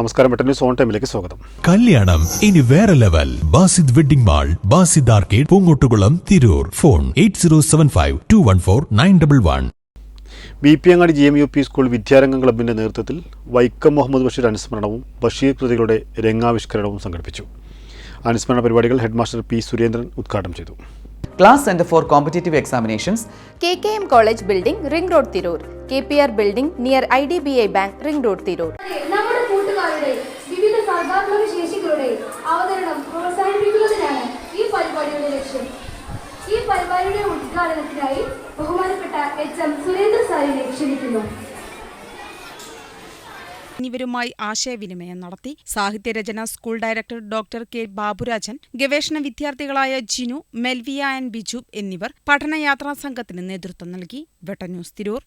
നമസ്കാരം വെട്ട news on ടൈമിലേക്ക് സ്വാഗതം. കല്യാണം ഇനി വേറെ level Basid wedding mall Basid arcade Poongottukulam Tirur. Phone eight zero seven five two one four nine double one B P Angadi G M U P school Vidyarangam ക്ലബിന്റെ നേതൃത്വത്തിൽ വൈക്കം മുഹമ്മദ് ബഷീർ അനുസ്മരണവും ബഷീർ കൃതികളുടെ രംഗാവിഷ്കരണവും സംഘടിപ്പിച്ചു. അനുസ്മരണ പരിപാടികൾ ഹെഡ്മാസ്റ്റർ പി സുരേന്ദ്രൻ ഉദ്ഘാടനം ചെയ്തു. Class centre for competitive examinations K K M college building ring road Tirur K P R building near I D B I bank ring road Tirur കൂട്ടുകാരുടെ വിവിധ സർഗാത്മക ശേഷികളുടെ അവതരണം പ്രോത്സാഹിപ്പിക്കുന്നതിനാണ് ഈ പരിപാടിയുടെ ലക്ഷ്യം. ഈ പരിപാടിയുടെ ഉദ്ഘാടനത്തിനായി ബഹുമാനപ്പെട്ട എച്ച് എം സുരേന്ദ്ര സാറിനെ ക്ഷണിക്കുന്നു. എന്നിവരുമായി ആശയവിനിമയം നടത്തി സാഹിത്യരചന school director doctor K Baburajan ഗവേഷണ വിദ്യാർത്ഥികളായ ജിനു മെൽവിയ ആൻഡ് ബിജു എന്നിവർ പഠനയാത്രാ സംഘത്തിന് നേതൃത്വം നൽകി. വെട്ട തിരൂർ.